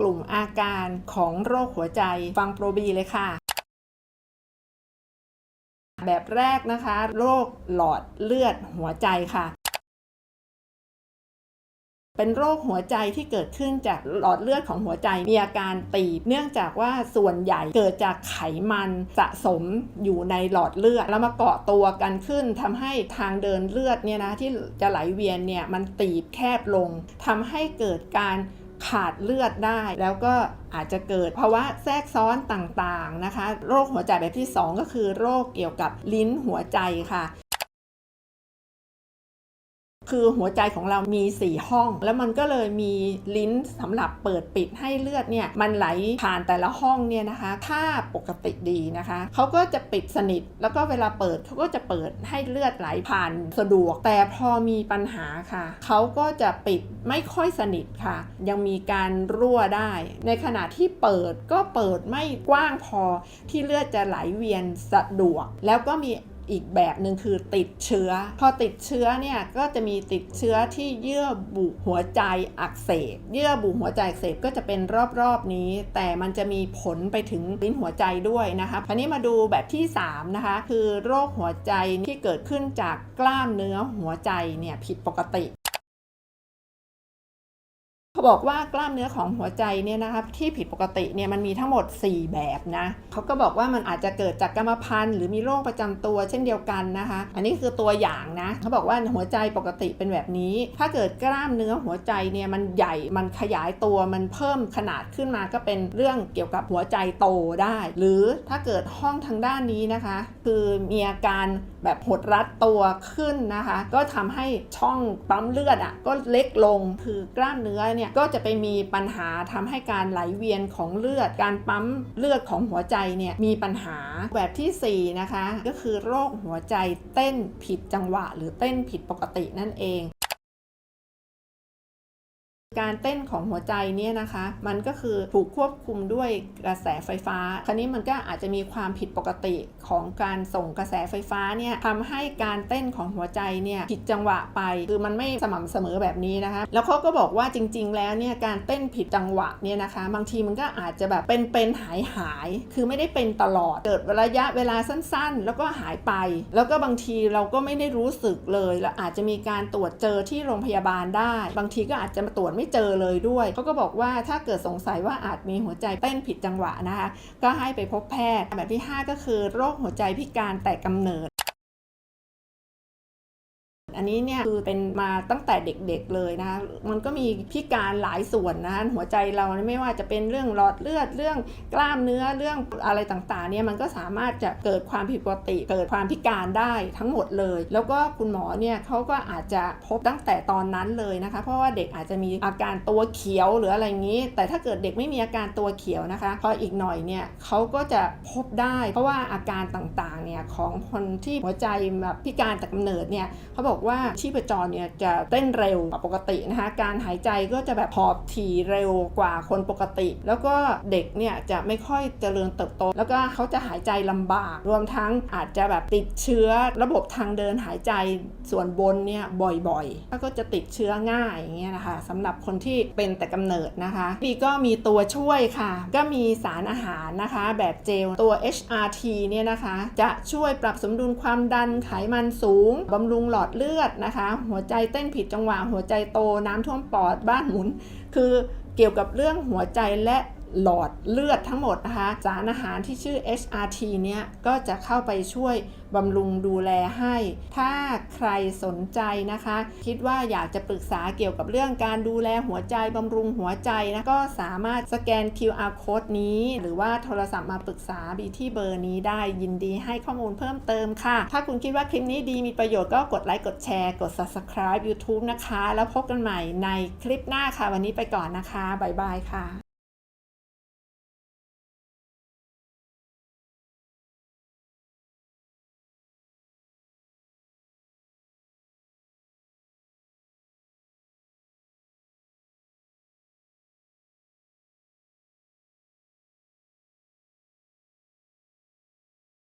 กลุ่มอาการของโรคหัวใจ ฟังโปรบีเลยค่ะ แบบแรกนะคะ โรคหลอดเลือดหัวใจค่ะเป็นโรคหัวใจที่เกิดขึ้นจากหลอดเลือดของหัวใจมีอาการตีบ เนื่องจากว่าส่วนใหญ่เกิดจากไขมันสะสมอยู่ในหลอดเลือด แล้วมาเกาะตัวกันขึ้นทำให้ทางเดินเลือดเนี่ยนะที่จะไหลเวียนเนี่ยมันตีบแคบลงทำให้เกิดการ ขาดเลือดได้ แล้วก็อาจจะเกิดภาวะแทรกซ้อนต่างๆนะคะ โรคหัวใจแบบที่ 2 ก็คือโรคเกี่ยวกับลิ้นหัวใจค่ะ คือหัวใจของเรามี 4 ห้อง แล้วมันก็เลยมีลิ้นสำหรับเปิดปิดให้เลือดเนี่ยมันไหลผ่านแต่ละห้องเนี่ยนะคะ ถ้าปกติดีนะคะเขาก็จะปิดสนิท แล้วก็เวลาเปิดเขาก็จะเปิดให้เลือดไหลผ่านสะดวก แต่พอมีปัญหาค่ะเขาก็จะปิดไม่ค่อยสนิทค่ะ ยังมีการรั่วได้ ในขณะที่เปิดก็เปิดไม่กว้างพอที่เลือดจะไหลเวียนสะดวก แล้วก็มี อีกแบบหนึ่งคือติดเชื้อ พอติดเชื้อเนี่ยก็จะมีติดเชื้อที่เยื่อบุหัวใจอักเสบ เยื่อบุหัวใจอักเสบก็จะเป็นรอบๆนี้ แต่มันจะมีผลไปถึงลิ้นหัวใจด้วยนะคะคราวนี้มาดูแบบที่ 3 นะคะ คือโรคหัวใจที่เกิดขึ้นจากกล้ามเนื้อหัวใจเนี่ยผิดปกติ บอกว่ากล้ามเนื้อของหัวใจเนี่ยนะคะที่ผิดปกติเนี่ยมันมีทั้งหมด 4 แบบนะเขาก็บอกว่ามันอาจจะเกิดจากกรรมพันธุ์หรือมีโรคประจำตัวเช่นเดียวกันนะคะ อันนี้คือตัวอย่างนะเขาบอกว่าหัวใจปกติเป็นแบบนี้ ถ้าเกิดกล้ามเนื้อหัวใจเนี่ยมันใหญ่มันขยายตัวมันเพิ่มขนาดขึ้นมาก็เป็นเรื่องเกี่ยวกับหัวใจโตได้ หรือถ้าเกิดห้องทางด้านนี้นะคะ คือมีอาการ แบบหดรัดตัวขึ้นนะคะ ก็ทำให้ช่องปั๊มเลือดอะก็เล็กลงคือกล้ามเนื้อเนี่ยก็จะไปมีปัญหาทำให้การไหลเวียนของเลือด การปั๊มเลือดของหัวใจเนี่ยมีปัญหาแบบทีสี่4นะคะก็คือโรคหัวใจเต้นผิดจังหวะ หรือเต้นผิดปกตินั่นเอง การเต้นของหัวใจเนี่ยนะคะ มันก็คือถูกควบคุมด้วยกระแสไฟฟ้า คราวนี้มันก็อาจจะมีความผิดปกติของการส่งกระแสไฟฟ้าเนี่ยทำให้การเต้นของหัวใจเนี่ยผิดจังหวะไป คือมันไม่สม่ำเสมอแบบนี้นะคะ แล้วเขาก็บอกว่าจริง ๆ แล้วเนี่ยการเต้นผิดจังหวะเนี่ยนะคะ บางทีมันก็อาจจะแบบเป็นเป็นหายหาย คือไม่ได้เป็นตลอด เกิดระยะเวลาสั้นๆ แล้วก็หายไป แล้วก็บางทีเราก็ไม่ได้รู้สึกเลย แล้วอาจจะมีการตรวจเจอที่โรงพยาบาลได้ บางทีก็อาจจะมาตรวจไม่เจอเลยด้วยเขาก็บอกว่าถ้าเกิดสงสัยว่าอาจมีหัวใจเต้นผิดจังหวะนะคะ ก็ให้ไปพบแพทย์แบบที่ 5 ก็คือโรคหัวใจพิการแต่กำเนิด อันนี้เนี่ยคือเป็นมาตั้งแต่เด็กๆเลยนะคะมันก็มีพิการหลายส่วนนะคะหัวใจเราไม่ว่าจะเป็นเรื่องหลอดเลือดเรื่องกล้ามเนื้อเรื่องอะไรต่างๆเนี่ยมันก็สามารถจะเกิดความผิดปกติ เกิดความพิการได้ทั้งหมดเลย แล้วก็คุณหมอเนี่ยเขาก็อาจจะพบตั้งแต่ตอนนั้นเลยนะคะ เพราะว่าเด็กอาจจะมีอาการตัวเขียวหรืออะไรอย่างนี้ แต่ถ้าเกิดเด็กไม่มีอาการตัวเขียวนะคะพออีกหน่อยเนี่ยเขาก็จะพบได้ เพราะว่าอาการต่างๆเนี่ยของคนที่หัวใจแบบพิการแต่กำเนิดเนี่ยเขาบอกว่าชีพจรเนี่ยจะเต้นเร็วกว่าปกตินะคะการหายใจก็จะแบบหอบถี่เร็วกว่าคนปกติ แล้วก็เด็กเนี่ยจะไม่ค่อยเจริญเติบโต แล้วก็เขาจะหายใจลำบาก รวมทั้งอาจจะแบบติดเชื้อระบบทางเดินหายใจส่วนบนเนี่ยบ่อยๆแล้วก็จะติดเชื้อง่ายอย่างเงี้ยนะคะสำหรับคนที่เป็นแต่กำเนิดนะคะดีก็มีตัวช่วยค่ะ ก็มีสารอาหารนะคะแบบเจลตัว HRT เนี่ยนะคะ จะช่วยปรับสมดุลความดันไขมันสูงบำรุงหลอดเลือกลือดนะคะ หัวใจเต้นผิดจังหวะ หัวใจโต น้ำท่วมปอด บ้านหมุน คือเกี่ยวกับเรื่องหัวใจและ หลอดเลือดทั้งหมดนะคะสารอาหารที่ชื่อ HRT เนี่ยก็จะเข้าไปช่วยบำรุงดูแลให้ ถ้าใครสนใจนะคะ คิดว่าอยากจะปรึกษาเกี่ยวกับเรื่องการดูแลหัวใจบำรุงหัวใจนะก็สามารถสแกน QR code นี้ หรือว่าโทรศัพท์มาปรึกษาบีที่เบอร์นี้ได้ยินดีให้ข้อมูลเพิ่มเติมค่ะ ถ้าคุณคิดว่าคลิปนี้ดีมีประโยชน์ก็กดไลค์กดแชร์กด subscribe YouTube นะคะ แล้วพบกันใหม่ในคลิปหน้าค่ะ วันนี้ไปก่อนนะคะ บ๊ายบายค่ะ